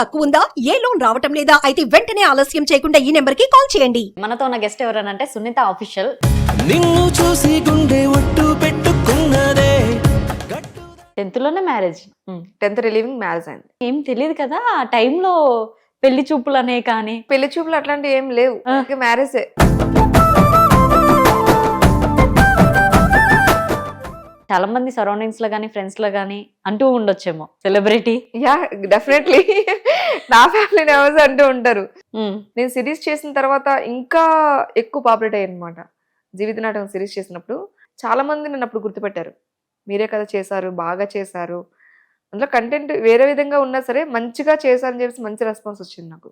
తక్కువ ఉందా ఏ లోన్ రావటం లేదా? అయితే వెంటనే ఆలస్యం చేయకుండా ఈ నెంబర్కి కాల్ చేయండి. మనతో ఉన్న గెస్ట్ ఎవరనంటే సునీత ఆఫీషియల్. నిన్ను చూసి గుండె ఒట్టు పెట్టుకున్నదే. టెన్త్లోనే మ్యారేజ్. టెన్త్ రిలీవింగ్ మ్యారేజ్ అయింది. ఏం తెలియదు కదా ఆ టైంలో పెళ్ళి చూపులు అనే కానీ. పెళ్ళి చూపులు అట్లాంటివి ఏం లేవు. మ్యారేజే. చాలా మంది సరౌండింగ్స్లో కానీ ఫ్రెండ్స్లో కానీ అంటూ ఉండొచ్చేమో. సెలబ్రిటీ యా డెఫినెట్లీ నా ఫ్యామిలీ మెంబర్స్ అంటూ ఉంటారు. నేను సిరీస్ చేసిన తర్వాత ఇంకా ఎక్కువ పాపులేట్ అయ్యాను అనమాట జీవిత నాటకం సిరీస్ చేసినప్పుడు చాలా మంది నన్ను అప్పుడు గుర్తుపెట్టారు. మీరే కదా చేశారు బాగా చేశారు. అందులో కంటెంట్ వేరే విధంగా ఉన్నా సరే మంచిగా చేశారని చెప్పేసి మంచి రెస్పాన్స్ వచ్చింది నాకు.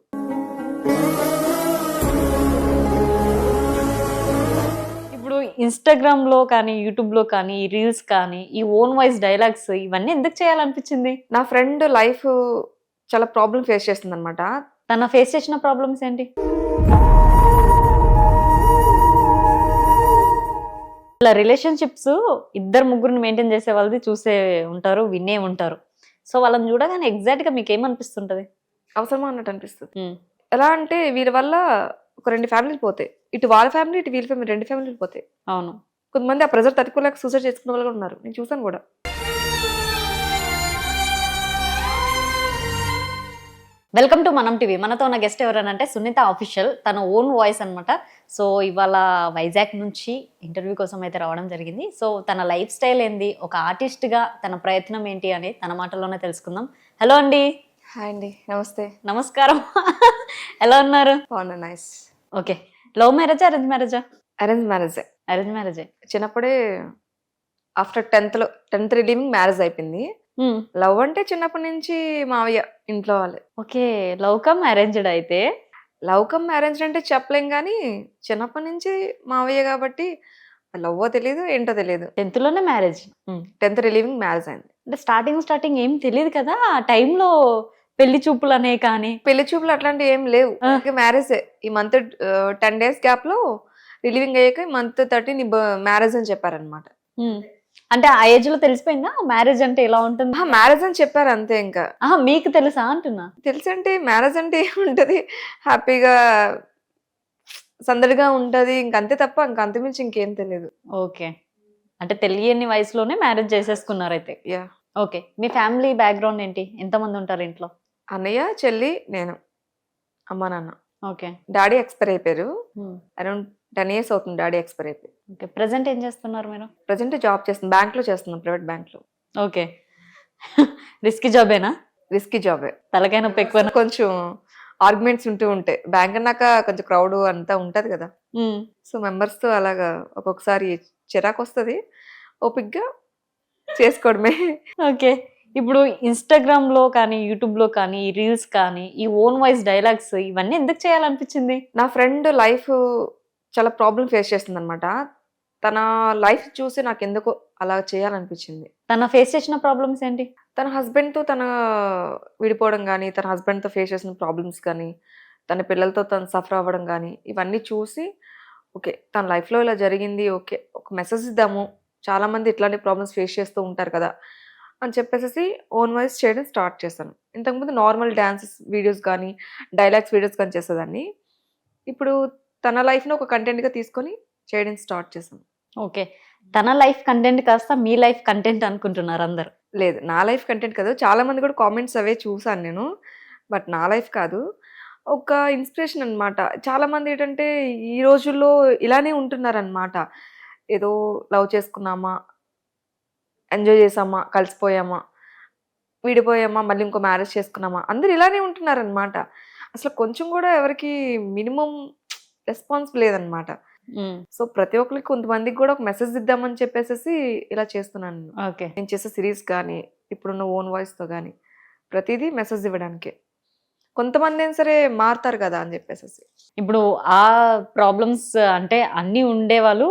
ఇప్పుడు ఇన్స్టాగ్రామ్లో కానీ యూట్యూబ్లో కానీ ఈ రీల్స్ కానీ ఈ ఓన్ వాయిస్ డైలాగ్స్ ఇవన్నీ ఎందుకు చేయాలనిపించింది? నా ఫ్రెండ్ లైఫ్ చాలా ప్రాబ్లం ఫేస్ చేస్తుంది అనమాట తన ఫేస్ చేసిన ప్రాబ్లమ్స్ ఏంటి? ఇలా రిలేషన్షిప్స్ ఇద్దరు ముగ్గురిని మెయింటైన్ చేసే వాళ్ళది చూసే ఉంటారు వినే ఉంటారు. సో వాళ్ళని చూడగానే ఎగ్జాక్ట్గా మీకు ఏమనిపిస్తుంటది అవసరమా అన్నట్టు అనిపిస్తుంది. ఎలా అంటే వీళ్ళ వల్ల ఒక రెండు ఫ్యామిలీలు పోతాయి. ఇటు వాళ్ళ ఫ్యామిలీ ఇటు వీళ్ళ ఫ్యామిలీ రెండు ఫ్యామిలీలు పోతాయి. అవును. కొంతమంది ఆ ప్రెజర్ తట్టుకోలేక సూసైడ్ చేసుకునే వాళ్ళు కూడా ఉన్నారు. నేను చూసాను కూడా. వెల్కమ్ టు మనం టీవీ. మనతో ఉన్న గెస్ట్ ఎవరనంటే సునీత ఆఫీషియల్ తన ఓన్ వాయిస్ అన్నమాట. సో ఇవాళ వైజాగ్ నుంచి ఇంటర్వ్యూ కోసం అయితే రావడం జరిగింది. సో తన లైఫ్ స్టైల్ ఏంది? ఒక ఆర్టిస్ట్గా తన ప్రయత్నం ఏంటి అని తన మాటల్లోనే తెలుసుకుందాం. హలో అండి. హాయ్ అండి. నమస్తే. నమస్కారం. ఎలా ఉన్నారు? బాగున్నా నైస్ ఓకే. లవ్ మ్యారేజా అరేంజ్ మ్యారేజా? Arrange marriage. అరేంజ్ మ్యారేజే. చిన్నప్పుడే ఆఫ్టర్ టెన్త్లో టెన్త్ రిలీవింగ్ మ్యారేజ్ అయిపోయింది. లవ్ అంటే చిన్నప్పటి నుంచి మావయ్య ఇంట్లో వాళ్ళే. ఓకే. లవ్ కమ్ అరేంజ్డ్ అయితే? లవ్ కమ్ మ్యారేజ్ అంటే చెప్పలేం కానీ చిన్నప్పటి నుంచి మావయ్య కాబట్టి లవ్ తెలియదు ఏంటో తెలియదు టెన్త్లోనే మ్యారేజ్? టెన్త్ రిలీవింగ్ మ్యారేజ్ అయింది. అంటే స్టార్టింగ్ స్టార్టింగ్ ఏం తెలియదు కదా ఆ టైంలో పెళ్ళి చూపులు అనే కానీ. పెళ్ళి చూపులు అట్లాంటివి ఏం లేవు. మ్యారేజ్ ఈ మంత్ టెన్ డేస్ గ్యాప్లో రిలీవింగ్ అయ్యాక మంత్ థర్టీన్ మ్యారేజ్ అని చెప్పారనమాట. అంటే ఆ ఏజ్లో తెలిసిపోయిందా? మ్యారేజ్ అంటే ఎలా ఉంటుంది? మ్యారేజ్ అని చెప్పారు అంతే ఇంకా. మీకు తెలుసా అంటున్నా? తెలుసంటే మ్యారేజ్ అంటే ఏముంటది? హ్యాపీగా సందడిగా ఉంటది. ఇంక అంతే తప్ప ఇంక అంతమించి ఇంకేం తెలియదు. ఓకే. అంటే తెలియని వయసులోనే మ్యారేజ్ చేసేసుకున్నారు అయితే యా ఓకే. మీ ఫ్యామిలీ బ్యాక్గ్రౌండ్ ఏంటి? ఎంతమంది ఉంటారు ఇంట్లో? అన్నయ్య చెల్లి నేను అమ్మ నాన్న. ఓకే. డాడీ ఎక్స్పైర్ అయిపోయారు. అరౌండ్ టెన్ ఇయర్స్ అవుతుంది డాడీ ఎక్స్పైర్ అయిపోయి. ఓకే. ప్రజెంట్ ఏం చేస్తున్నారు మీరు? ప్రజెంట్ జాబ్ చేస్తున్నాను బ్యాంక్లో చేస్తున్నాను ప్రైవేట్ బ్యాంక్లో ఓకే. రిస్కీ జాబేనా? రిస్కీ జాబే. తలకాయ నొప్పి ఎక్కువ కొంచెం ఆర్గ్యుమెంట్స్ ఉంటూ ఉంటాయి. బ్యాంక్ అన్నాక కొంచెం క్రౌడ్ అంతా ఉంటది కదా. సో మెంబర్స్తో అలాగా ఒక్కొక్కసారి చిరాకు వస్తుంది ఓపిక్గా చేసుకోవడమే. ఓకే. ఇప్పుడు ఇన్స్టాగ్రామ్లో కానీ యూట్యూబ్లో కానీ ఈ రీల్స్ కానీ ఈ ఓన్ వాయిస్ డైలాగ్స్ ఇవన్నీ ఎందుకు చేయాలనిపించింది? నా ఫ్రెండ్ లైఫ్ చాలా ప్రాబ్లం ఫేస్ చేస్తుంది అనమాట తన లైఫ్ చూసి నాకు ఎందుకో అలా చేయాలనిపించింది. తన ఫేస్ చేసిన ప్రాబ్లమ్స్ ఏంటి? తన husband తో తన విడిపోవడం కానీ తన husband తో ఫేస్ చేసిన ప్రాబ్లమ్స్ కానీ తన పిల్లలతో తను సఫర్ అవ్వడం కానీ ఇవన్నీ చూసి ఓకే తన లైఫ్లో ఇలా జరిగింది ఓకే ఒక మెసేజ్ ఇద్దాము. చాలా మంది ఇట్లాంటి ప్రాబ్లమ్స్ ఫేస్ చేస్తూ ఉంటారు కదా. అని చెప్పేసి ఓన్ వాయిస్ చేయడం స్టార్ట్ చేశాను. ఇంతకుముందు నార్మల్ డ్యాన్సెస్ వీడియోస్ కానీ డైలాగ్స్ వీడియోస్ కానీ చేసేదాన్ని. ఇప్పుడు తన లైఫ్ను ఒక కంటెంట్గా తీసుకొని చేయడం స్టార్ట్ చేశాను. ఓకే. తన లైఫ్ కంటెంట్ కాస్త మీ లైఫ్ కంటెంట్ అనుకుంటున్నారు అందరు. లేదు నా లైఫ్ కంటెంట్ కాదు. చాలా మంది కూడా కామెంట్స్ అవే చూసాను నేను. బట్ నా లైఫ్ కాదు. ఒక ఇన్స్పిరేషన్ అన్నమాట. చాలా మంది ఏంటంటే ఈ రోజుల్లో ఇలానే ఉంటున్నారు అనమాట ఏదో లవ్ చేసుకున్నామా ఎంజాయ్ చేసామా? కలిసిపోయామా? విడిపోయామా? మళ్ళీ ఇంకో మ్యారేజ్ చేసుకున్నామా? అందరు ఇలానే ఉంటున్నారు అనమాట అసలు కొంచెం కూడా ఎవరికి మినిమం రెస్పాన్స్ లేదనమాట సో ప్రతి ఒక్కరికి కొంతమందికి కూడా ఒక మెసేజ్ ఇద్దామని చెప్పేసి ఇలా చేస్తున్నాను నేను. ఓకే. నేను చేసే సిరీస్ కానీ ఇప్పుడున్న ఓన్ వాయిస్తో కానీ ప్రతిదీ మెసేజ్ ఇవ్వడానికే. కొంతమంది అయినా సరే మారుతారు కదా అని చెప్పేసి ఇప్పుడు ఆ ప్రాబ్లమ్స్ అంటే అన్ని ఉండే వాళ్ళు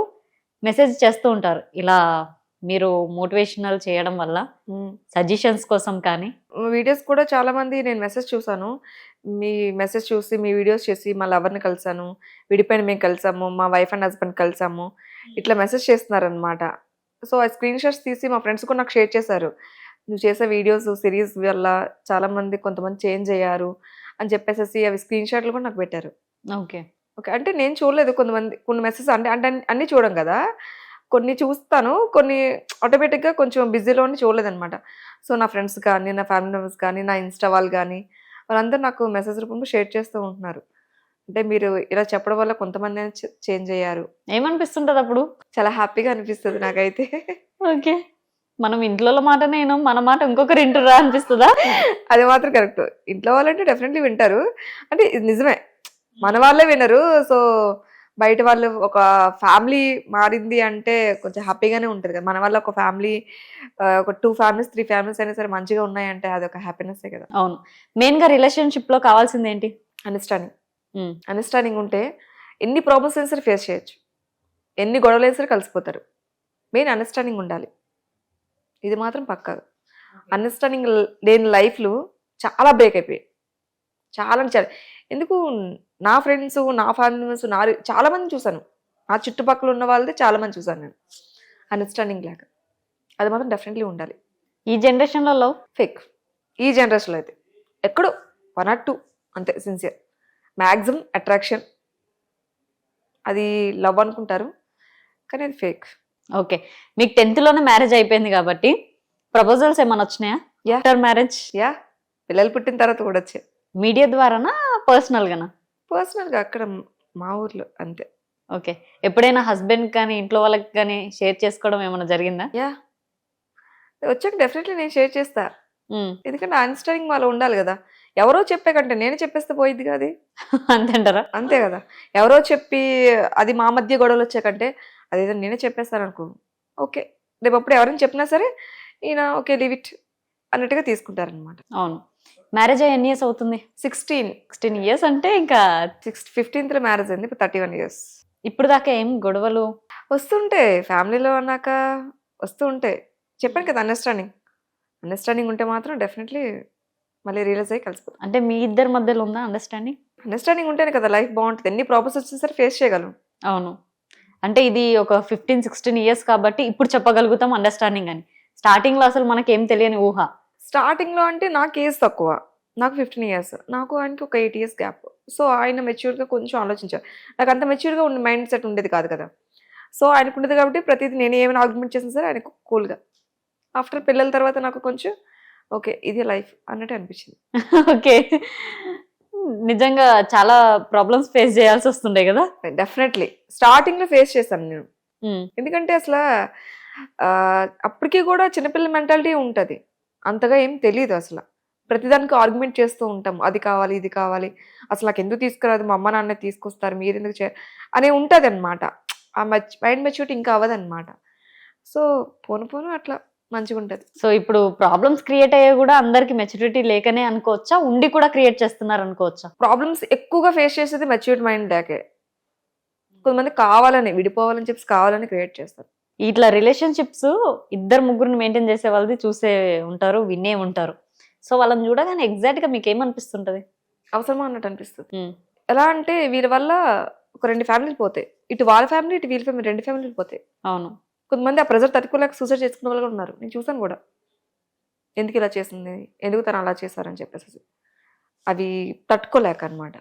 మెసేజ్ చేస్తూ ఉంటారు. ఇలా మీరు మోటివేషనల్ చేయడం వల్ల సజెషన్స్ కోసం కానీ? వీడియోస్ కూడా చాలా మంది నేను మెసేజ్ చూసాను. మీ మెసేజ్ చూసి మీ వీడియోస్ చేసి మా లవర్ని కలిసాను. విడిపోయిన మేము కలిసాము. మా వైఫ్ అండ్ హస్బెండ్ కలిసాము. ఇట్లా మెసేజ్ చేస్తున్నారు అనమాట సో ఆ స్క్రీన్ షాట్స్ తీసి మా ఫ్రెండ్స్ కూడా నాకు షేర్ చేశారు. నువ్వు చేసే వీడియోస్ సిరీస్ వల్ల చాలా మంది కొంతమంది చేంజ్ అయ్యారు అని చెప్పేసి అవి స్క్రీన్ షాట్లు కూడా నాకు పెట్టారు. ఓకే. ఓకే. అంటే నేను చూడలేదు కొంతమంది కొన్ని మెసేజ్ అంటే అంటే అన్ని- అన్ని చూడం కదా? కొన్ని చూస్తాను. కొన్ని ఆటోమేటిక్గా కొంచెం బిజీలోనే చూడలేదు అనమాట సో నా ఫ్రెండ్స్ కానీ నా ఫ్యామిలీ మెంబర్స్ కానీ నా ఇన్స్టా వాళ్ళు కానీ వాళ్ళందరూ నాకు మెసేజ్ రూపంలో షేర్ చేస్తూ ఉంటున్నారు. అంటే మీరు ఇలా చెప్పడం వల్ల కొంతమంది చేంజ్ అయ్యారు. ఏమనిపిస్తుంటది అప్పుడు? చాలా హ్యాపీగా అనిపిస్తుంది నాకైతే. ఓకే. మనం ఇంట్లో మాటనే వినం, మన మాట ఇంకొకరు వింటురా అనిపిస్తుందా? అది మాత్రం కరెక్ట్. ఇంట్లో వాళ్ళంటే డెఫినెట్లీ వింటారు. అంటే ఇది నిజమే. మన వాళ్ళే వినరు. సో బయట వాళ్ళు ఒక ఫ్యామిలీ మారింది అంటే కొంచెం హ్యాపీగానే ఉంటుంది కదా. మన వల్ల ఒక ఫ్యామిలీ ఒక టూ ఫ్యామిలీస్ త్రీ ఫ్యామిలీస్ అయినా సరే మంచిగా ఉన్నాయంటే అది ఒక హ్యాపీనెస్సే కదా. అవును. మెయిన్గా రిలేషన్షిప్లో కావాల్సింది ఏంటి? అండర్స్టాండింగ్. అండర్స్టాండింగ్ ఉంటే ఎన్ని ప్రాబ్లమ్స్ అయినా సరే ఫేస్ చేయొచ్చు. ఎన్ని గొడవలు అయినా సరే కలిసిపోతారు. మెయిన్ అండర్స్టాండింగ్ ఉండాలి. ఇది మాత్రం పక్కా. అండర్స్టాండింగ్ లేని లైఫ్లు చాలా బ్రేక్ అయిపోయాయి. చాలా అంటే చాలా ఎందుకు నా ఫ్రెండ్స్ నా ఫ్యామిలీ మెంబర్స్ నా రి- చాలా మంది చూశాను. నా చుట్టుపక్కల ఉన్న వాళ్ళది చాలా మంది చూశాను నేను. అండర్స్టాండింగ్ లేక. అది మాత్రం డెఫినెట్లీ ఉండాలి. ఈ జనరేషన్లో లవ్ ఫేక్ ఈ జనరేషన్లో అయితే. ఎక్కడో వన్ ఆర్ టూ అంతే సిన్సియర్ మ్యాక్సిమం అట్రాక్షన్ అది లవ్ అనుకుంటారు కానీ అది ఫేక్ ఓకే. మీకు టెన్త్లోనే మ్యారేజ్ అయిపోయింది కాబట్టి ప్రపోజల్స్ ఏమైనా వచ్చినాయా. ఆఫ్టర్ మ్యారేజ్ యా పిల్లలు పుట్టిన తర్వాత కూడా వచ్చాయి. మీడియా ద్వారానా? పర్సనల్ గానా పర్సనల్గా అక్కడ మా ఊర్లో అంతే. ఓకే. ఎప్పుడైనా హస్బెండ్ కానీ ఇంట్లో వాళ్ళకి కానీ షేర్ చేసుకోవడం ఏమైనా జరిగిందా? యా. వచ్చాక డెఫినెట్లీ నేను షేర్ చేస్తా. ఎందుకంటే అండర్స్టాండింగ్ వాళ్ళు ఉండాలి కదా. ఎవరో చెప్పే కంటే నేను చెప్పేస్తే పోయిద్ది కాదు అంతేంటారా? అంతే కదా. ఎవరో చెప్పి అది మా మధ్య గొడవలు వచ్చే కంటే అదేదో నేనే చెప్పేస్తాను అనుకో ఓకే. రేపు అప్పుడు ఎవరైనా చెప్పినా సరే ఈయన ఓకే లివ్ ఇట్ అన్నట్టుగా తీసుకుంటారనమాట అవును. మ్యారేజ్ అయ్యి ఎన్ని ఇయర్స్ అవుతుంది? సిక్స్టీన్ సిక్స్టీన్ ఇయర్స్ అంటే ఇంకా సిక్స్ ఫిఫ్టీన్త్లో మ్యారేజ్ అయింది ఇప్పుడు థర్టీ వన్ ఇయర్స్ ఇప్పుడు దాకా ఏం గొడవలు? వస్తుంటే ఫ్యామిలీలో అన్నాక వస్తూ ఉంటాయి చెప్పాను కదా అండర్స్టాండింగ్ అండర్స్టాండింగ్ ఉంటే మాత్రం డెఫినెట్లీ మళ్ళీ రియలైజ్ అయ్యి కలిసిపోతాం. అంటే మీ ఇద్దరి మధ్యలో ఉందా అండర్స్టాండింగ్ అండర్స్టాండింగ్ ఉంటేనే కదా లైఫ్ బాగుంటుంది. ఎన్ని ప్రాబ్లమ్స్ వచ్చినా సరే ఫేస్ చేయగలం. అవును. అంటే ఇది ఒక ఫిఫ్టీన్ సిక్స్టీన్ ఇయర్స్ కాబట్టి ఇప్పుడు చెప్పగలుగుతాం అండర్స్టాండింగ్ అని. స్టార్టింగ్లో అసలు మనకి తెలియని ఊహ. స్టార్టింగ్లో అంటే నాకు ఏజ్ తక్కువ. నాకు ఫిఫ్టీన్ ఇయర్స్ నాకు ఆయనకి ఒక ఎయిట్ ఇయర్స్ గ్యాప్ సో ఆయన మెచ్యూర్గా కొంచెం ఆలోచించారు. నాకు అంత మెచ్యూర్గా ఉన్న మైండ్ సెట్ ఉండేది కాదు కదా. సో ఆయనకు ఉండేది కాబట్టి ప్రతిదీ నేను ఏమైనా ఆర్గ్యుమెంట్ చేసినా సరే ఆయనకు కూల్గా ఆఫ్టర్ పిల్లల తర్వాత నాకు కొంచెం ఓకే ఇది లైఫ్ అన్నట్టు అనిపించింది. ఓకే. నిజంగా చాలా ప్రాబ్లమ్స్ ఫేస్ చేయాల్సి వస్తుండే కదా? డెఫినెట్లీ స్టార్టింగ్లో ఫేస్ చేశాను నేను. ఎందుకంటే అసలు అప్పటికి కూడా చిన్నపిల్లల మెంటాలిటీ ఉంటుంది. అంతగా ఏం తెలియదు అసలు. ప్రతిదానికి ఆర్గ్యుమెంట్ చేస్తూ ఉంటాం. అది కావాలి ఇది కావాలి. అసలు నాకు ఎందుకు తీసుకురాదు? మా అమ్మ నాన్న తీసుకొస్తారు. మీరు ఎందుకు చే? అనే ఉంటుంది అనమాట ఆ మచ్ మైండ్ మెచ్యూరిటీ ఇంకా అవ్వదన్నమాట. సో పోను పోను అట్లా మంచిగా ఉంటుంది సో ఇప్పుడు ప్రాబ్లమ్స్ క్రియేట్ అయ్యే కూడా అందరికి మెచ్యూరిటీ లేకనే అనుకోవచ్చా? ఉండి కూడా క్రియేట్ చేస్తున్నారు అనుకోవచ్చా? ప్రాబ్లమ్స్ ఎక్కువగా ఫేస్ చేసేది మెచ్యూర్డ్ మైండ్ దాకే కొంతమంది కావాలని విడిపోవాలని చెప్పి కావాలని క్రియేట్ చేస్తారు. ఇట్లా రిలేషన్షిప్స్ ఇద్దరు ముగ్గురిని మెయింటైన్ చేసే వాళ్ళది చూసే ఉంటారు వినే ఉంటారు. సో వాళ్ళని చూడగానే ఎగ్జాక్ట్గా మీకు ఏమనిపిస్తుంటది అవసరమా అన్నట్టు అనిపిస్తుంది. ఎలా అంటే వీళ్ళ వల్ల ఒక రెండు ఫ్యామిలీలు పోతాయి. ఇటు వాళ్ళ ఫ్యామిలీ ఇటు వీళ్ళ ఫ్యామిలీ రెండు ఫ్యామిలీలు పోతాయి. అవును. కొంతమంది ఆ ప్రెజర్ తట్టుకోలేక సూసైడ్ చేసుకునే వాళ్ళు కూడా ఉన్నారు. నేను చూసాను కూడా. ఎందుకు ఇలా చేసింది? ఎందుకు తను అలా చేశారని చెప్పేసి. అవి తట్టుకోలేక అనమాట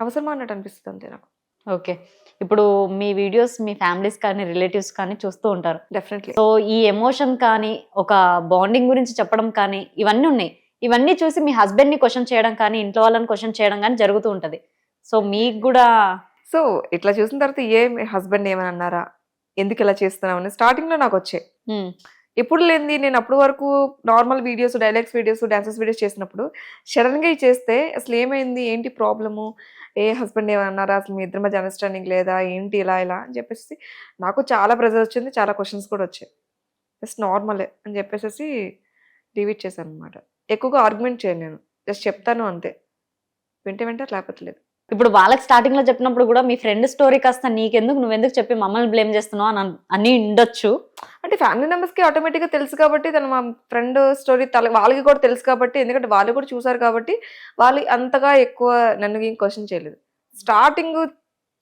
అవసరమా అన్నట్టు అనిపిస్తుంది అంతే నాకు. ఓకే. ఇప్పుడు మీ వీడియోస్ మీ ఫ్యామిలీస్ కానీ రిలేటివ్స్ కానీ చూస్తూ ఉంటారు. డెఫినెట్లీ సో ఈ ఎమోషన్ కానీ ఒక బాండింగ్ గురించి చెప్పడం కానీ ఇవన్నీ ఉన్నాయి. ఇవన్నీ చూసి మీ హస్బెండ్ని క్వశ్చన్ చేయడం కానీ ఇంట్లో వాళ్ళని క్వశ్చన్ చేయడం కానీ జరుగుతూ ఉంటది. సో మీకు కూడా సో ఇట్లా చూసిన తర్వాత ఏ హస్బెండ్ ఏమని అన్నారా? ఎందుకు ఇలా చేస్తున్నావు అని. స్టార్టింగ్లో నాకు వచ్చాయి. ఎప్పుడు లేనిది నేను అప్పటి వరకు normal videos dialogues videos dances videos చేసినప్పుడు సడన్గా ఇవి చేస్తే అసలు ఏమైంది? ఏంటి ప్రాబ్లము ఏ హస్బెండ్ ఏమన్నారా? అసలు మీ ఇద్దరి మధ్య అండర్స్టాండింగ్ లేదా? ఏంటి ఇలా ఇలా అని చెప్పేసి నాకు చాలా ప్రెజర్ వచ్చింది చాలా క్వశ్చన్స్ కూడా వచ్చాయి. జస్ట్ నార్మలే అని చెప్పేసి డివీట్ చేశాను అనమాట ఎక్కువగా ఆర్గ్యుమెంట్ చేయను నేను. జస్ట్ చెప్తాను అంతే. వింటే వింటే లేకపోతే లేదు ఇప్పుడు వాళ్ళకి స్టార్టింగ్లో చెప్పినప్పుడు కూడా మీ ఫ్రెండ్ స్టోరీ కాస్త నీకెందుకు? నువ్వెందుకు చెప్పి మమ్మల్ని బ్లేమ్ చేస్తున్నావు అని అని ఉండొచ్చు. అంటే ఫ్యామిలీ మెంబర్స్కి ఆటోమేటిక్గా తెలుసు కాబట్టి తను మా ఫ్రెండ్ స్టోరీ తల వాళ్ళకి కూడా తెలుసు కాబట్టి ఎందుకంటే వాళ్ళు కూడా చూసారు కాబట్టి వాళ్ళు అంతగా ఎక్కువ నన్ను ఏం క్వశ్చన్ చేయలేదు. స్టార్టింగ్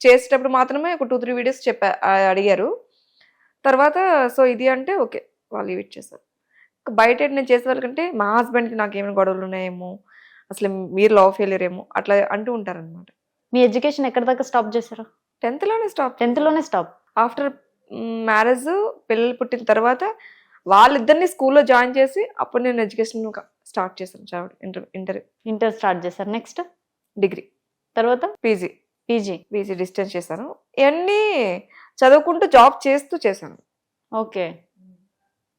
చేసేటప్పుడు మాత్రమే ఒక టూ త్రీ వీడియోస్ చెప్పా అడిగారు. తర్వాత సో ఇది అంటే ఓకే వాళ్ళు ఇవి చేశారు. బయట నేను చేసే వాళ్ళకంటే మా హస్బెండ్కి నాకు ఏమైనా గొడవలు ఉన్నాయేమో అసలు మీరు లవ్ ఫెయిలియర్ ఏమో అట్లా అంటూ ఉంటారనమాట మీ ఎడ్యుకేషన్ ఎక్కడ దాకా స్టాప్ చేశారు? టెన్త్లోనే స్టాప్. టెన్త్లోనే స్టాప్. ఆఫ్టర్ మ్యారేజ్ పిల్లలు పుట్టిన తర్వాత వాళ్ళిద్దరిని స్కూల్లో జాయిన్ చేసి అప్పుడు నేను ఎడ్యుకేషన్ స్టార్ట్ చేశాను చదవడం ఇంటర్ ఇంటర్. ఇంటర్ స్టార్ట్ చేశారు. నెక్స్ట్? డిగ్రీ. తర్వాత? పీజీ. పీజీ. పీజీ డిస్టెన్స్ చేశాను. ఇవన్నీ చదువుకుంటూ జాబ్ చేస్తూ చేశాను. ఓకే.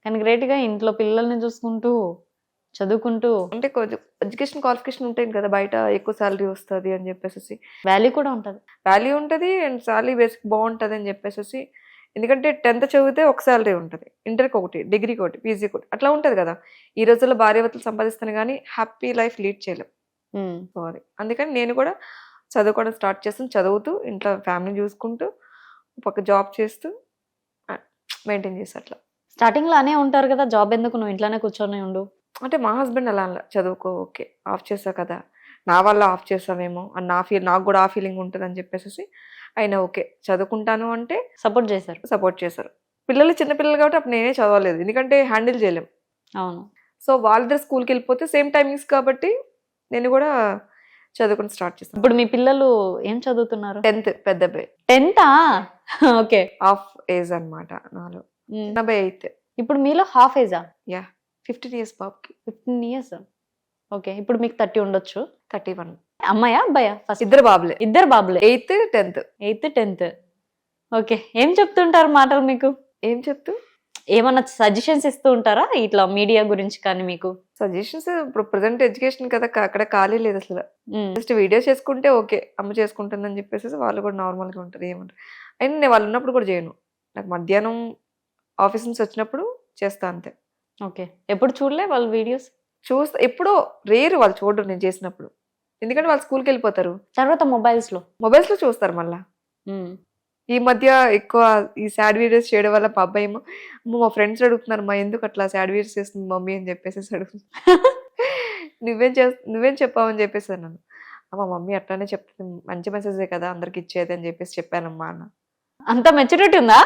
కానీ great గా ఇంట్లో పిల్లల్ని చూసుకుంటూ చదువుకుంటూ అంటే కొంచెం ఎడ్యుకేషన్ క్వాలిఫికేషన్ ఉంటుంది కదా బయట ఎక్కువ శాలరీ వస్తుంది అని చెప్పేసి వాల్యూ కూడా ఉంటుంది. వాల్యూ ఉంటుంది అండ్ శాలరీ బేసిక్ బాగుంటుంది అని చెప్పేసి ఎందుకంటే టెన్త్ చదివితే ఒక శాలరీ ఉంటుంది. ఇంటర్కి ఒకటి డిగ్రీకి ఒకటి పీజీకి ఒకటి అట్లా ఉంటుంది కదా. ఈ రోజుల్లో భార్యవతులు సంపాదిస్తాను కానీ హ్యాపీ లైఫ్ లీడ్ చేయలేం. సో అది అందుకని నేను కూడా చదువుకోవడం స్టార్ట్ చేస్తాను. చదువుతూ ఇంట్లో ఫ్యామిలీ చూసుకుంటూ పక్క జాబ్ చేస్తూ మెయింటైన్ చేసి అట్లా. స్టార్టింగ్లో అనే ఉంటారు కదా జాబ్ ఎందుకు నువ్వు ఇంట్లోనే కూర్చొని ఉండు? అంటే మా హస్బెండ్ అలా చదువుకో ఓకే ఆఫ్ చేసా కదా. నా వల్ల ఆఫ్ చేసావేమో అని నా ఫీల్ నాకు కూడా ఆ ఫీలింగ్ ఉంటుంది అని చెప్పేసి ఆయన ఓకే చదువుకుంటాను అంటే సపోర్ట్ చేశారు. సపోర్ట్ చేశారు. పిల్లలు చిన్న పిల్లలు కాబట్టి అప్పుడు నేనే చదవలేదు ఎందుకంటే హ్యాండిల్ చేయలేం. అవును. సో వాళ్ళిద్దరు స్కూల్కి వెళ్ళిపోతే సేమ్ టైమింగ్స్ కాబట్టి నేను కూడా చదువుకుని స్టార్ట్ చేస్తాను ఇప్పుడు మీ పిల్లలు ఏం చదువుతున్నారు? టెన్త్ పెద్ద అబ్బాయి. టెన్తా? ఓకే. హాఫ్ ఏజ్ అనమాట నాలో. అబ్బాయి ఎయిత్. ఇప్పుడు మీలో హాఫ్ ఏజా? యా. ఫిఫ్టీన్ ఇయర్స్ బాబుకి. ఫిఫ్టీన్ ఇయర్స్ ఓకే ఇప్పుడు మీకు థర్టీ ఉండొచ్చు. థర్టీ వన్ అమ్మాయా అబ్బాయా? ఫస్ట్ ఇద్దరు బాబులే. ఇద్దరు బాబులే? Eighth tenth eighth tenth okay ఏం చెప్తుంటారు మాటలు మీకు? ఏం చెప్తూ? ఏమన్నా సజెషన్స్ ఇస్తూ ఉంటారా? ఇట్లా మీడియా గురించి కానీ మీకు? సజెషన్స్ ఇప్పుడు ప్రజెంట్ ఎడ్యుకేషన్ కదా అక్కడ ఖాళీ లేదు అసలు. జస్ట్ వీడియో చేసుకుంటే ఓకే అమ్మ చేసుకుంటుందని చెప్పేసి వాళ్ళు కూడా నార్మల్గా ఉంటారు ఏమంటారు అయినా నేను వాళ్ళు ఉన్నప్పుడు కూడా చేయను. నాకు మధ్యాహ్నం ఆఫీస్ నుంచి వచ్చినప్పుడు చేస్తా అంతే. ఓకే. ఎప్పుడు చూడలే వాళ్ళ వీడియోస్? చూస్తా. ఎప్పుడో రేరు వాళ్ళు చూడరు నేను చేసినప్పుడు. ఎందుకంటే వాళ్ళు స్కూల్కి వెళ్ళిపోతారు. తర్వాత మొబైల్స్లో మొబైల్స్లో చూస్తారు మళ్ళా. ఈ మధ్య ఎక్కువ ఈ సాడ్ వీడియోస్ చేయడం వల్ల మా అబ్బాయి ఏమో "అమ్మ, మా ఫ్రెండ్స్ అడుగుతున్నారు మా ఎందుకు అట్లా సాడ్ వీడియోస్ చేస్తుంది మమ్మీ? అని చెప్పేసి అడుగుతుంది నువ్వేం చే నువ్వేం చెప్పావని చెప్పేసి అన్నాను. అమ్మ మమ్మీ అట్లానే చెప్తుంది. మంచి మెసేజే కదా అందరికి ఇచ్చేది అని చెప్పేసి చెప్పానమ్మా అన్న. అంత మెచ్యూరిటీ ఉందా?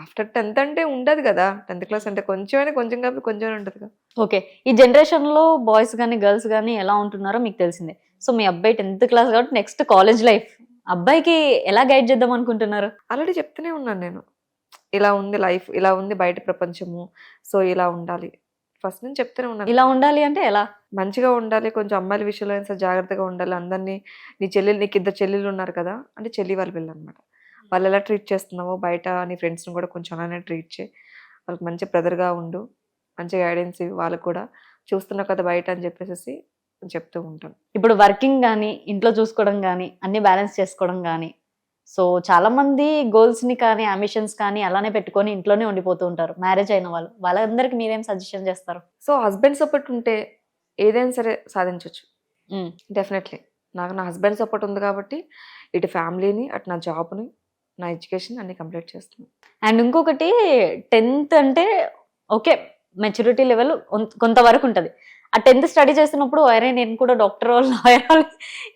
ఆఫ్టర్ టెన్త్ అంటే ఉండదు కదా. టెన్త్ క్లాస్ అంటే కొంచెమైనా కొంచెం కాబట్టి కొంచెం ఉంటుంది కదా ఓకే. ఈ జనరేషన్లో బాయ్స్ కానీ గర్ల్స్ కానీ ఎలా ఉంటున్నారో మీకు తెలిసిందే. సో మీ అబ్బాయి టెన్త్ క్లాస్ కాబట్టి నెక్స్ట్ కాలేజ్ లైఫ్. అబ్బాయికి ఎలా గైడ్ చేద్దాం అనుకుంటున్నారు? ఆల్రెడీ చెప్తూనే ఉన్నాను నేను. ఇలా ఉంది లైఫ్ ఇలా ఉంది బయట ప్రపంచము. సో ఇలా ఉండాలి. ఫస్ట్ నుంచి చెప్తూనే ఉన్నాను. ఇలా ఉండాలి అంటే ఎలా? మంచిగా ఉండాలి కొంచెం అమ్మాయిల విషయంలో అయినా సరే జాగ్రత్తగా ఉండాలి. అందరినీ నీ చెల్లెలు నీకు ఇద్దరు చెల్లెలు ఉన్నారు కదా. అంటే చెల్లి వాళ్ళ పిల్లలు అనమాట వాళ్ళు ఎలా ట్రీట్ చేస్తున్నావో బయట నీ ఫ్రెండ్స్ని కూడా కొంచెం అలానే ట్రీట్ చేయి. వాళ్ళకి మంచి బ్రదర్గా ఉండు. మంచి గైడెన్స్ ఇవ్వు వాళ్ళకి కూడా. చూస్తున్నావు కదా బయట అని చెప్పేసి చెప్తూ ఉంటాను. ఇప్పుడు వర్కింగ్ కానీ ఇంట్లో చూసుకోవడం కానీ అన్ని బ్యాలెన్స్ చేసుకోవడం కానీ సో చాలా మంది గోల్స్ని కానీ అంబిషన్స్ కానీ అలానే పెట్టుకొని ఇంట్లోనే ఉండిపోతూ ఉంటారు. మ్యారేజ్ అయిన వాళ్ళు. వాళ్ళందరికీ మీరేం సజెషన్ చేస్తారు? సో హస్బెండ్ సపోర్ట్ ఉంటే ఏదైనా సరే సాధించవచ్చు. డెఫినెట్లీ. నాకు నా హస్బెండ్ సపోర్ట్ ఉంది కాబట్టి ఇటు ఫ్యామిలీని అటు నా జాబ్ని నా ఎడ్యుకేషన్ అన్ని కంప్లీట్ చేస్తున్నాను అండ్ ఇంకొకటి టెన్త్ అంటే ఓకే మెచ్యూరిటీ లెవెల్ కొంతవరకు ఉంటుంది. ఆ టెన్త్ స్టడీ చేస్తున్నప్పుడు అరే నేను కూడా డాక్టర్ లాయర్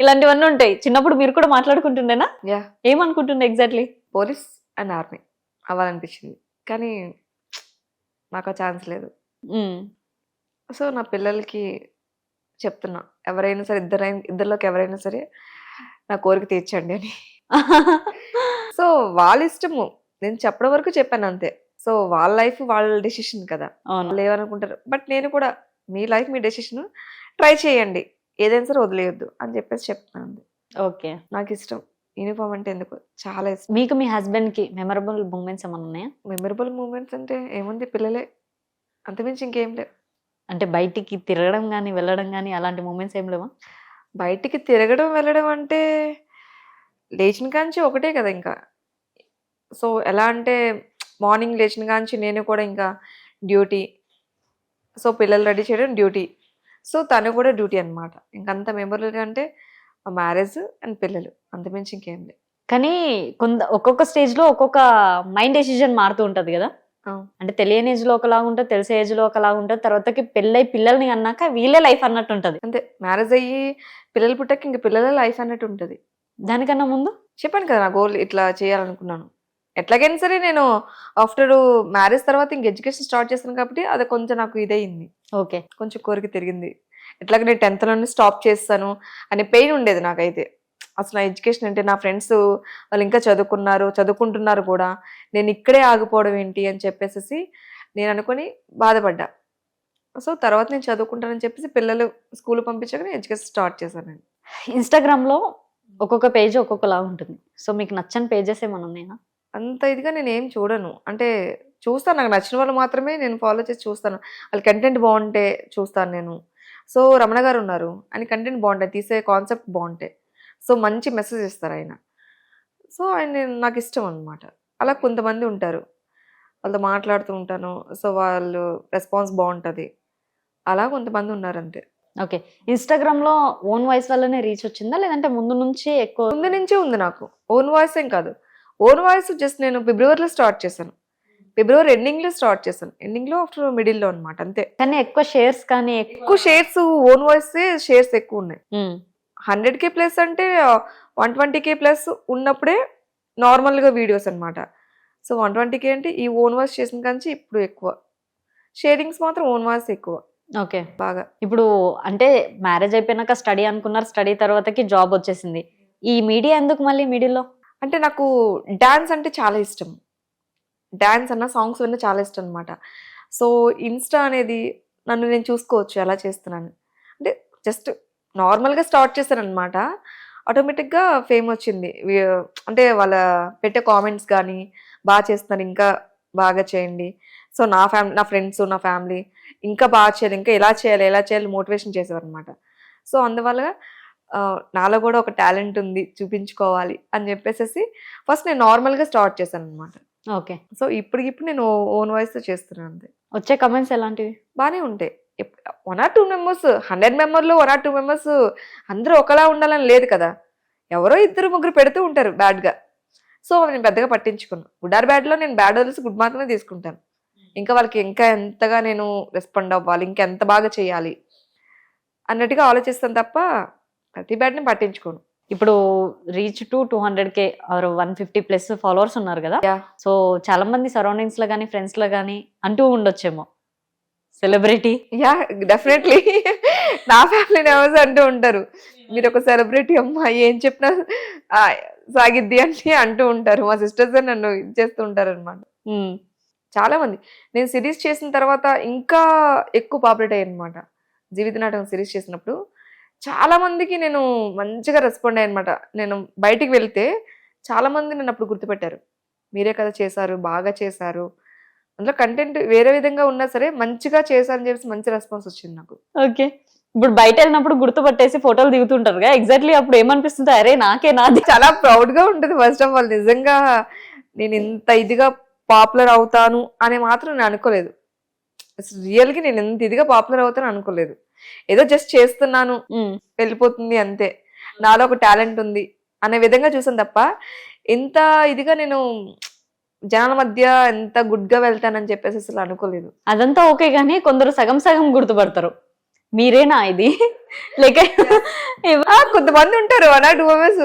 ఇలాంటివన్నీ ఉంటాయి. చిన్నప్పుడు మీరు కూడా మాట్లాడుకుంటుండేనా? యా. ఏమనుకుంటుండే ఎగ్జాక్ట్లీ? పోలీస్ అండ్ ఆర్మీ అవ్వాలనిపించింది. కానీ నాకు ఆ ఛాన్స్ లేదు. సో నా పిల్లలకి చెప్తున్నా ఎవరైనా సరే ఇద్దరైనా ఇద్దరిలోకి ఎవరైనా సరే నా కోరిక తీర్చండి అని. సో వాళ్ళ ఇష్టము నేను చెప్పడం వరకు చెప్పాను అంతే. సో వాళ్ళ లైఫ్ వాళ్ళ డెసిషన్ కదా. వాళ్ళు ఏమనుకుంటారు? బట్ నేను కూడా మీ లైఫ్ మీ డెసిషన్ ట్రై చేయండి. ఏదైనా సరే వదిలేయొద్దు అని చెప్పేసి చెప్తున్నాను అంతే. ఓకే. నాకు ఇష్టం. యూనిఫామ్ అంటే ఎందుకు? చాలా ఇష్టం. మీకు మీ హస్బెండ్కి మెమరబుల్ మూమెంట్స్ ఏమైనా ఉన్నాయా? మెమరబుల్ మూమెంట్స్ అంటే ఏముంది? పిల్లలే. అంతమించి ఇంకేం లేవు. అంటే బయటికి తిరగడం కానీ వెళ్ళడం కానీ అలాంటి మూమెంట్స్ ఏం లేవా? బయటికి తిరగడం వెళ్ళడం అంటే లేచిన కాంచి ఒకటే కదా ఇంకా. సో ఎలా అంటే మార్నింగ్ లేచిన కాంచి నేను కూడా ఇంకా డ్యూటీ. సో పిల్లలు రెడీ చేయడం డ్యూటీ. సో తను కూడా డ్యూటీ అనమాట ఇంకంత మెమరబుల్గా అంటే మ్యారేజ్ అండ్ పిల్లలు. అంతమించి ఇంకేం లేదు. కానీ కొంత ఒక్కొక్క స్టేజ్లో ఒక్కొక్క మైండ్ డెసిజన్ మారుతూ ఉంటది కదా. అంటే తెలియని ఏజ్లో ఒకలా ఉంటుంది తెలిసే ఏజ్లో ఒకలా ఉంటుంది తర్వాతకి పెళ్ళై పిల్లల్ని అన్నాక వీళ్ళే లైఫ్ అన్నట్టు ఉంటది. అంతే. మ్యారేజ్ అయ్యి పిల్లలు పుట్టాక ఇంక పిల్లల లైఫ్ అన్నట్టు ఉంటుంది. దానికన్నా ముందు? చెప్పాను కదా నా గోల్ ఇట్లా చేయాలనుకున్నాను. ఎట్లాగైనా సరే నేను ఆఫ్టర్ మ్యారేజ్ తర్వాత ఇంక ఎడ్యుకేషన్ స్టార్ట్ చేస్తాను కాబట్టి అది కొంచెం నాకు ఇదయింది. ఓకే. కొంచెం కోరిక తిరిగింది. ఎట్లాగ నేను టెన్త్లోనే స్టాప్ చేస్తాను అనే పెయిన్ ఉండేది నాకైతే. అసలు నా ఎడ్యుకేషన్ అంటే నా ఫ్రెండ్స్ వాళ్ళు ఇంకా చదువుకున్నారు చదువుకుంటున్నారు కూడా. నేను ఇక్కడే ఆగిపోవడం ఏంటి అని చెప్పేసి నేను అనుకొని బాధపడ్డా. సో తర్వాత నేను చదువుకుంటానని చెప్పేసి పిల్లలు స్కూల్ పంపించాక నేను ఎడ్యుకేషన్ స్టార్ట్ చేశాను నేను. ఇన్స్టాగ్రామ్లో ఒక్కొక్క పేజ్ ఒక్కొక్కలా ఉంటుంది. సో మీకు నచ్చని పేజెస్ ఏమైనా ఉన్నాయా? అంత ఇదిగా నేను ఏం చూడను. అంటే చూస్తాను. నాకు నచ్చిన వాళ్ళు మాత్రమే నేను ఫాలో చేసి చూస్తాను. వాళ్ళ కంటెంట్ బాగుంటే చూస్తాను నేను. సో రమణ గారు ఉన్నారు. ఆయన కంటెంట్ బాగుంటాయి తీసే కాన్సెప్ట్ బాగుంటాయి సో మంచి మెసేజ్ ఇస్తారు ఆయన. సో ఆయన నాకు ఇష్టం అనమాట అలా కొంతమంది ఉంటారు. వాళ్ళతో మాట్లాడుతూ ఉంటాను. సో వాళ్ళు రెస్పాన్స్ బాగుంటుంది. అలా కొంతమంది ఉన్నారు అంతే ఓకే. ఇన్స్టాగ్రామ్లో ఓన్ వాయిస్ వల్లనే రీచ్ వచ్చిందా? లేదంటే ముందు నుంచి ఎక్కువ ముందు నుంచే ఉంది నాకు. ఓన్ వాయిస్ ఏం కాదు. ఓన్ వాయిస్ జస్ట్ నేను ఫిబ్రవరిలో స్టార్ట్ చేశాను. ఫిబ్రవరి ఎండింగ్లో స్టార్ట్ చేశాను. ఎండింగ్లో ఆఫ్టర్ మిడిల్లో అనమాట అంతే. కానీ ఎక్కువ షేర్స్ కానీ ఎక్కువ షేర్స్ ఓన్ వాయిస్ షేర్స్ ఎక్కువ ఉన్నాయి. ఉమ్, హండ్రెడ్ కే ప్లస్ అంటే వన్ ట్వంటీ కే ప్లస్ ఉన్నప్పుడే నార్మల్గా వీడియోస్ అన్నమాట. సో వన్ ట్వంటీ కే అంటే ఈ ఓన్ వాయిస్ చేసిన కంచి ఇప్పుడు ఎక్కువ. షేరింగ్స్ మాత్రం ఓన్ వాయిస్ ఎక్కువ. ఓకే. బాగా. ఇప్పుడు అంటే మ్యారేజ్ అయిపోయినాక స్టడీ అనుకున్నారు స్టడీ తర్వాతకి జాబ్ వచ్చేసింది. ఈ మీడియా ఎందుకు మళ్ళీ మిడిల్లో? అంటే నాకు డ్యాన్స్ అంటే చాలా ఇష్టం. డ్యాన్స్ అన్న సాంగ్స్ విన్న చాలా ఇష్టం అనమాట సో ఇన్స్టా అనేది నన్ను నేను చూసుకోవచ్చు ఎలా చేస్తున్నాను. అంటే జస్ట్ నార్మల్గా స్టార్ట్ చేశాను అనమాట ఆటోమేటిక్గా ఫేమ్ వచ్చింది. అంటే వాళ్ళ పెట్టే కామెంట్స్ కానీ బాగా చేస్తున్నారు ఇంకా బాగా చేయండి. సో నా ఫ్యామిలీ నా ఫ్రెండ్స్ నా ఫ్యామిలీ ఇంకా బాగా చేయాలి ఇంకా ఎలా చేయాలి ఎలా చేయాలి మోటివేషన్ చేసేవారు అనమాట సో అందువల్ల నాలో కూడా ఒక టాలెంట్ ఉంది చూపించుకోవాలి అని చెప్పేసి ఫస్ట్ నేను నార్మల్గా స్టార్ట్ చేశాను అనమాట ఓకే. సో ఇప్పటికిప్పుడు నేను ఓన్ వాయిస్తో చేస్తున్నాను అంతే. వచ్చే కమెంట్స్ ఎలాంటివి? బాగానే ఉంటాయి. One or two members hundred మెంబర్లో one or two members అందరూ ఒకలా ఉండాలని లేదు కదా. ఎవరో ఇద్దరు ముగ్గురు పెడుతూ ఉంటారు బ్యాడ్గా సో నేను పెద్దగా పట్టించుకున్నాను గుడ్ ఆర్ బ్యాడ్లో నేను బ్యాడ్ వదిలేసి గుడ్ మాత్రమే తీసుకుంటాను. ఇంకా వాళ్ళకి ఇంకా ఎంతగా నేను రెస్పాండ్ అవ్వాలి ఇంకా ఎంత బాగా చేయాలి అన్నట్టుగా ఆలోచిస్తాను తప్ప ప్రతి బ్యాడ్ని పట్టించుకోను. ఇప్పుడు reach to two hundred K or one fifty plus followers ఉన్నారు కదా? సో చాలా మంది సరౌండింగ్స్లో కానీ ఫ్రెండ్స్లో కానీ అంటూ ఉండొచ్చేమో. సెలబ్రిటీ యా డెఫినెట్లీ నా ఫ్యామిలీ మెంబర్స్ అంటూ ఉంటారు. మీరు ఒక సెలబ్రిటీ అమ్మా ఏం చెప్పినా సాగిద్ది అని అంటూ ఉంటారు. మా సిస్టర్స్ నన్ను ఇది చేస్తూ ఉంటారు అనమాట చాలా మంది. నేను సిరీస్ చేసిన తర్వాత ఇంకా ఎక్కువ పాపులేట్ అయ్యాను అనమాట జీవిత నాటకం సిరీస్ చేసినప్పుడు చాలా మందికి నేను మంచిగా రెస్పాండ్ అయ్యానమాట నేను బయటికి వెళ్తే చాలా మంది నన్ను అప్పుడు గుర్తుపెట్టారు. మీరే కదా చేశారు బాగా చేశారు. అందులో కంటెంట్ వేరే విధంగా ఉన్నా సరే మంచిగా చేశారని చెప్పేసి మంచి రెస్పాన్స్ వచ్చింది నాకు. ఓకే. ఇప్పుడు బయట వెళ్ళినప్పుడు గుర్తుపట్టేసి ఫోటోలు దిగుతుంటారు కదా ఎగ్జాక్ట్లీ అప్పుడు ఏమనిపిస్తుంది అరే నాకే నాది. చాలా ప్రౌడ్గా ఉంటుంది ఫస్ట్ ఆఫ్ ఆల్ నిజంగా నేను ఇంత ఇదిగా పాపులర్ అవుతాను అని మాత్రం నేను అనుకోలేదు. రియల్గా నేను ఇంత ఇదిగా పాపులర్ అవుతాను అనుకోలేదు. ఏదో జస్ట్ చేస్తున్నాను వెళ్ళిపోతుంది అంతే. నాలో ఒక టాలెంట్ ఉంది అనే విధంగా చూసాను తప్ప ఇంత ఇదిగా నేను జనాల మధ్య ఎంత గుడ్గా వెళ్తానని చెప్పేసి అసలు అనుకోలేదు. అదంతా ఓకే కానీ కొందరు సగం సగం గుర్తుపడతారు. మీరేనా ఇది? లేక కొంతమంది ఉంటారు వన్ ఆర్ టూ మెంబర్స్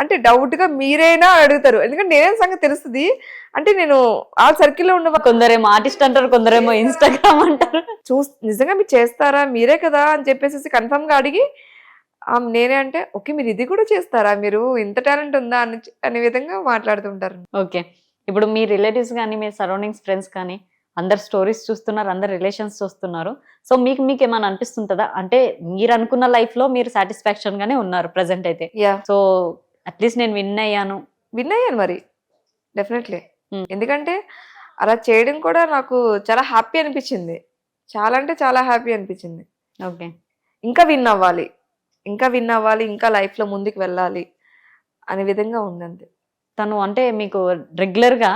అంటే డౌట్గా మీరేనా అడుగుతారు. ఎందుకంటే నేనేం సంగతి తెలుస్తుంది? అంటే నేను ఆ సర్కిల్లో ఉన్న కొందరేమో ఆర్టిస్ట్ అంటారు కొందరేమో ఇన్స్టాగ్రామ్ అంటారు. చూ నిజంగా మీరు చేస్తారా? మీరే కదా అని చెప్పేసి కన్ఫర్మ్గా అడిగి నేనే అంటే ఓకే మీరు ఇది కూడా చేస్తారా? మీరు ఇంత టాలెంట్ ఉందా? అని అనే విధంగా మాట్లాడుతుంటారు. ఓకే. ఇప్పుడు మీ రిలేటివ్స్ కానీ మీ సరౌండింగ్స్ ఫ్రెండ్స్ కానీ అందరు స్టోరీస్ చూస్తున్నారు అందరు రిలేషన్స్ చూస్తున్నారు. సో మీకు మీకు ఏమైనా అనిపిస్తుంటుందా? అంటే మీరు అనుకున్న లైఫ్లో మీరు సాటిస్ఫాక్షన్ గానే ఉన్నారు ప్రజెంట్ అయితే. సో అట్లీస్ట్ నేను విన్ అయ్యాను. విన్ అయ్యాను మరి. Definitely Hmm. ఎందుకంటే అలా చేయడం కూడా నాకు చాలా హ్యాపీ అనిపించింది. చాలా అంటే చాలా హ్యాపీ అనిపించింది. ఓకే ఇంకా విన్ అవ్వాలి. ఇంకా విన్ అవ్వాలి ఇంకా life లో ముందుకు వెళ్ళాలి అనే విధంగా ఉంది అంతే తను అంటే మీకు రెగ్యులర్గా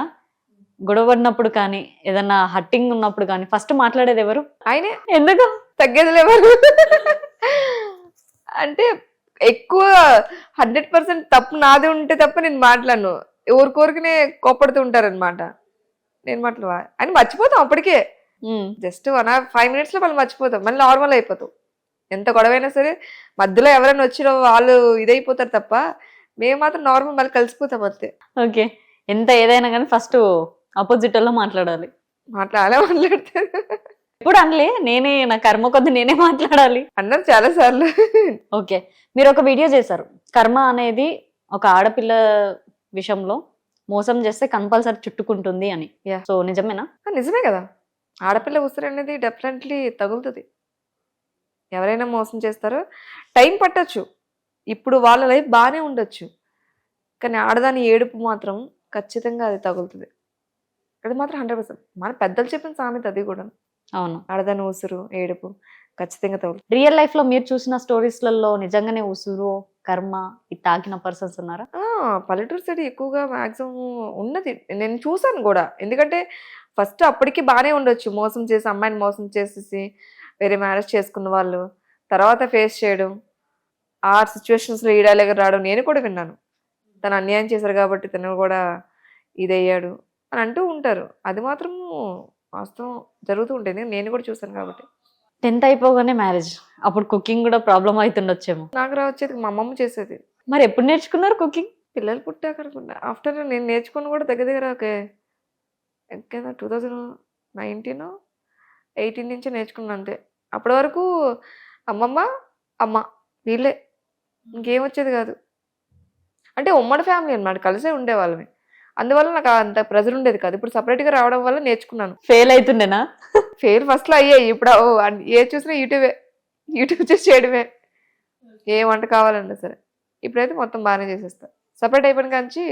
గొడవ పడినప్పుడు కానీ ఏదన్నా హట్టింగ్ ఉన్నప్పుడు కానీ ఫస్ట్ మాట్లాడేది ఎవరు? ఆయనే. ఎందుకు? తగ్గేది లేవరు అంటే ఎక్కువ హండ్రెడ్ పర్సెంట్ తప్పు నాది ఉంటే తప్ప నేను మాట్లాడను. ఎవరికొరికినే కోపడుతూ ఉంటారనమాట నేను మాట్లాడ అని మర్చిపోతాం అప్పటికే. జస్ట్ వన్ అవర్ ఫైవ్ మినిట్స్లో మళ్ళీ మర్చిపోతాం. మళ్ళీ నార్మల్ అయిపోతాం. ఎంత గొడవైనా సరే మధ్యలో ఎవరైనా వచ్చినా వాళ్ళు ఇదైపోతారు తప్ప మేము మాత్రం నార్మల్ మళ్ళీ కలిసిపోతాం అంతే. ఓకే. ఎంత ఏదైనా కానీ ఫస్ట్ ఆపోజిట్లో మాట్లాడాలి. మాట్లాడే మాట్లాడతారు. ఇప్పుడు అనలే నేనే నా కర్మ కొద్ది నేనే మాట్లాడాలి. అన్నారు చాలా సార్లు. ఓకే. మీరు ఒక వీడియో చేశారు. కర్మ అనేది ఒక ఆడపిల్ల విషయంలో మోసం చేస్తే కంపల్సరీ చుట్టుకుంటుంది అని. సో నిజమేనా? నిజమే కదా. ఆడపిల్ల ఉసిరి అనేది డెఫినెట్లీ తగులుతుంది. ఎవరైనా మోసం చేస్తారో టైం పట్టొచ్చు. ఇప్పుడు వాళ్ళ లైఫ్ బాగానే ఉండొచ్చు. కానీ ఆడదాని ఏడుపు మాత్రం ఖచ్చితంగా అది తగులుతుంది. అది మాత్రం హండ్రెడ్ పర్సెంట్ మన పెద్దలు చెప్పిన సామెత అది కూడా అవును. ఆడదాని ఉసురు ఏడుపు ఖచ్చితంగా తగులుతుంది రియల్ లైఫ్లో మీరు చూసిన స్టోరీస్లలో నిజంగానే ఉసురు కర్మ ఈ తాకిన పర్సన్స్ ఉన్నారా? పల్లెటూరు సైడ్ ఎక్కువగా మ్యాక్సిమం ఉన్నది. నేను చూసాను కూడా. ఎందుకంటే ఫస్ట్ అప్పటికి బాగానే ఉండొచ్చు. మోసం చేసి అమ్మాయిని మోసం చేసేసి వేరే మ్యారేజ్ చేసుకున్న వాళ్ళు. తర్వాత ఫేస్ చేయడం. ఆ సిచ్యువేషన్స్లో ఈడాలేగా రావడం నేను కూడా విన్నాను. తను అన్యాయం చేశారు కాబట్టి తను కూడా ఇదయ్యాడు. అని అంటూ ఉంటారు. అది మాత్రం వాస్తవం జరుగుతూ ఉంటుంది. నేను కూడా చూసాను కాబట్టి. టెన్త్ అయిపోగానే మ్యారేజ్. అప్పుడు కుకింగ్ కూడా ప్రాబ్లం అవుతుండొచ్చేమో. నాకు రా వచ్చేది మా అమ్మమ్మ చేసేది. మరి ఎప్పుడు నేర్చుకున్నారు కుకింగ్? పిల్లలు పుట్టాక అనుకుంటా. ఆఫ్టర్ నేను నేర్చుకుని కూడా దగ్గర దగ్గర ఒక టూ థౌజండ్ నైన్టీన్ ఎయిటీన్ నుంచి నేర్చుకున్నాను అంతే. అప్పటి వరకు అమ్మమ్మ అమ్మ వీళ్ళే. ఇంకేం వచ్చేది కాదు. అంటే ఉమ్మడి ఫ్యామిలీ అన్నమాట. కలిసే ఉండేవాళ్ళమే. అందువల్ల నాకు అంత ప్రెజర్ ఉండేది కాదు. ఇప్పుడు సపరేట్గా రావడం వల్ల నేర్చుకున్నాను. ఫెయిల్ అవుతుండేనా ఫెయిల్ ఫస్ట్లో అయ్యాయి. ఇప్పుడు ఏ చూసినా యూట్యూబే యూట్యూబ్ చూసి చేయడమే. ఏ వంట కావాలన్నా సరే. ఇప్పుడైతే మొత్తం బాగానే చేసేస్తా. సపరేట్ అయిపోయిన కాంచి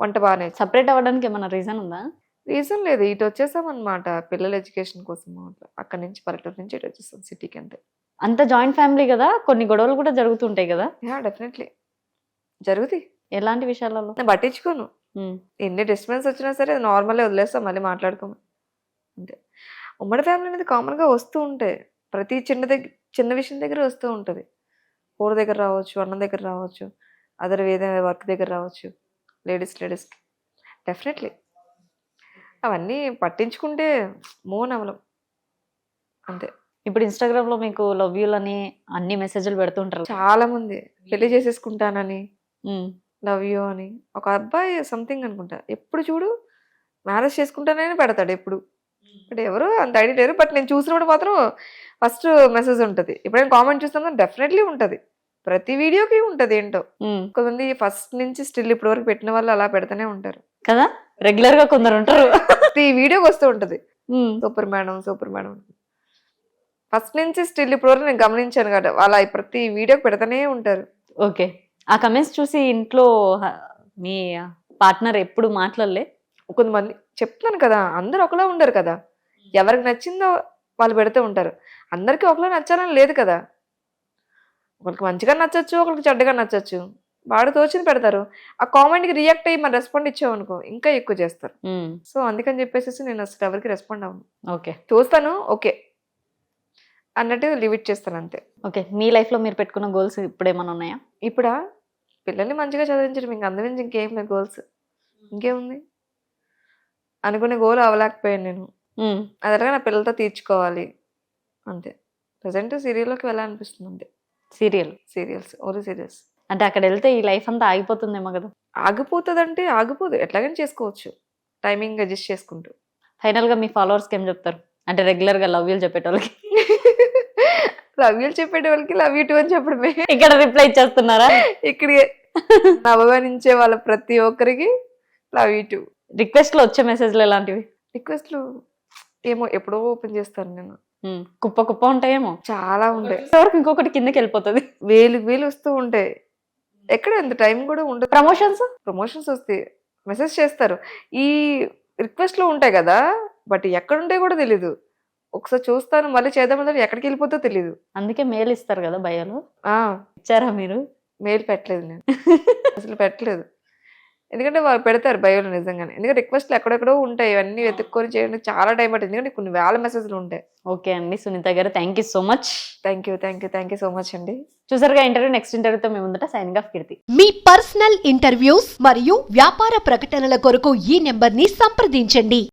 వంట బాగానే సపరేట్ అవ్వడానికి ఏమైనా రీజన్ ఉందా? రీజన్ లేదు. ఇటు వచ్చేసామన్నమాట. పిల్లల ఎడ్యుకేషన్ కోసం అక్కడి నుంచి పల్లెటూరు నుంచి ఇటు వచ్చేస్తాం సిటీకి అంతే. అంత జాయింట్ ఫ్యామిలీ కదా? కొన్ని గొడవలు కూడా జరుగుతుంటాయి కదా? యా డెఫినెట్లీ జరుగుతాయి. ఎలాంటి విషయాలలో? నేను పట్టించుకోను. ఎన్ని డిస్టర్బెన్స్ వచ్చినా సరే నార్మల్గా వదిలేస్తాం మళ్ళీ మాట్లాడుకోము. అంతే. ఉమ్మడి ఫ్యామిలీ అనేది కామన్గా వస్తూ ఉంటాయి ప్రతి చిన్న దగ్గర చిన్న విషయం దగ్గర వస్తూ ఉంటుంది. కూర దగ్గర రావచ్చు అన్నం దగ్గర రావచ్చు అదర్ ఏదైనా వర్క్ దగ్గర రావచ్చు. లేడీస్ లేడీస్కి డెఫినెట్లీ. అవన్నీ పట్టించుకుంటే మోన్ అవలం అంతే. ఇప్పుడు ఇన్స్టాగ్రామ్లో మీకు లవ్ యూ అని అన్ని మెసేజ్లు పెడుతుంటారు చాలా మంది పెళ్ళి చేసేసుకుంటానని. లవ్ యూ అని. ఒక అబ్బాయి సంథింగ్ అనుకుంటా. ఎప్పుడు చూడు మ్యారేజ్ చేసుకుంటానని పెడతాడు ఎప్పుడు. బట్ ఎవరు అంత ఐడియా లేరు బట్ నేను చూసినప్పుడు మాత్రం ఫస్ట్ మెసేజ్ ఉంటుంది. ఎప్పుడైనా కామెంట్ చూస్తామో డెఫినెట్లీ ఉంటుంది. ప్రతి వీడియోకి ఉంటుంది ఏంటో. కొంతమంది ఫస్ట్ నుంచి స్టిల్ ఇప్పటి వరకు పెట్టిన వాళ్ళు అలా పెడుతూనే ఉంటారు. కదా? రెగ్యులర్గా కొందరు ఉంటారు. ప్రతి వీడియోకి వస్తూ ఉంటుంది. Super madam super madam. First నుంచి స్టిల్ ఇప్పటి వరకు నేను గమనించాను కదా అలా ప్రతి వీడియోకి పెడతానే ఉంటారు. ఓకే. ఆ కమెంట్స్ చూసి ఇంట్లో మీ పార్ట్నర్ ఎప్పుడు మాట్లాడలే? కొంతమంది చెప్తున్నాను కదా అందరూ ఒకలా ఉండరు కదా. ఎవరికి నచ్చిందో వాళ్ళు పెడుతూ ఉంటారు. అందరికీ ఒకలా నచ్చాలని లేదు కదా. ఒకరికి మంచిగా నచ్చచ్చు ఒకరికి చెడ్డగా నచ్చచ్చు. వాడు తోచింది పెడతారు. ఆ కామెంట్కి రియాక్ట్ అయ్యి మన రెస్పాండ్ ఇచ్చామనుకో ఇంకా ఎక్కువ చేస్తారు. సో అందుకని చెప్పేసి నేను అసలు ఎవరికి రెస్పాండ్ అవ్వను. ఓకే. చూస్తాను ఓకే. అన్నట్టు లిమిట్ చేస్తాను అంతే. ఓకే. మీ లైఫ్లో మీరు పెట్టుకున్న గోల్స్ ఇప్పుడు ఏమైనా ఉన్నాయా? ఇప్పుడా? పిల్లల్ని మంచిగా చదివించడం ఇంక అందరించి ఇంకేం లేదు గోల్స్ ఇంకేముంది? అనుకునే గోల్ అవ్వలేకపోయాను నేను. అది ఎలాగ నా పిల్లలతో తీర్చుకోవాలి. అంతే. ప్రజెంట్ సీరియల్లోకి వెళ్ళాలనిపిస్తుంది అంతే. సీరియల్ సీరియల్స్ ఓన్లీ సీరియల్స్ అంటే అక్కడ వెళ్తే ఈ లైఫ్ అంతా ఆగిపోతుందేమో కదా. ఆగిపోతుంది అంటే ఆగిపోదు. ఎట్లాగైనా చేసుకోవచ్చు. టైమింగ్ అడ్జస్ట్ చేసుకుంటూ. ఫైనల్గా మీ ఫాలోవర్స్కి ఏం చెప్తారు? అంటే రెగ్యులర్గా లవ్ యూ చెప్పేటోళ్ళకి. లవ్ యూ చెప్పేటి వాళ్ళకి లవ్ యూ టూ అని చెప్పడమే. ఇక్కడ రిప్లై ఇచ్చేస్తున్నారా? ఇక్కడికే అభిమానించే వాళ్ళ ప్రతి ఒక్కరికి లవ్ యూ టూ. రిక్వెస్ట్లో వచ్చే మెసేజ్లు ఎలాంటివి? రిక్వెస్ట్లు ఏమో ఎప్పుడో ఓపెన్ చేస్తాను నేను. కుప్ప కుప్ప ఉంటాయేమో. చాలా ఉంటాయి వరకు ఇంకొకటి కిందకి వెళ్ళిపోతుంది. వేలు వేలు వస్తూ ఉంటాయి ఎక్కడ ఎంత టైం కూడా ఉండదు. ప్రమోషన్స్? ప్రమోషన్స్ వస్తాయి. మెసేజ్ చేస్తారు. ఈ రిక్వెస్ట్లు ఉంటాయి కదా బట్ ఎక్కడ ఉంటాయి కూడా తెలీదు. ఒకసారి చూస్తాను మళ్ళీ చేద్దామంటే ఎక్కడికి వెళ్ళిపోతుందో తెలీదు. అందుకే మెయిల్ ఇస్తారు కదా భయాలు ఇచ్చారా మీరు? మెయిల్ పెట్టలేదు నేను. అసలు పెట్టలేదు. ఎందుకంటే వాళ్ళు పెడతారు బయోలో నిజంగానే. ఎందుకంటే రిక్వెస్ట్లు ఎక్కడెక్కడో ఉంటాయి. ఇవన్నీ వెతుక్కొని చేయడానికి చాలా టైం పట్టింది. ఎందుకంటే కొన్ని వేల మెసేజ్లు ఉంటాయి. ఓకే అండి. సునీత గారు thank you so much thank you thank you thank you so much అండి. చూసారుగా ఇంటర్వ్యూ నెక్స్ట్ ఇంటర్వ్యూతో మేము ముందట సైన్ ఆఫ్ కీర్తి. మీ పర్సనల్ ఇంటర్వ్యూస్ మరియు వ్యాపార ప్రకటనల కొరకు ఈ నెంబర్ని సంప్రదించండి.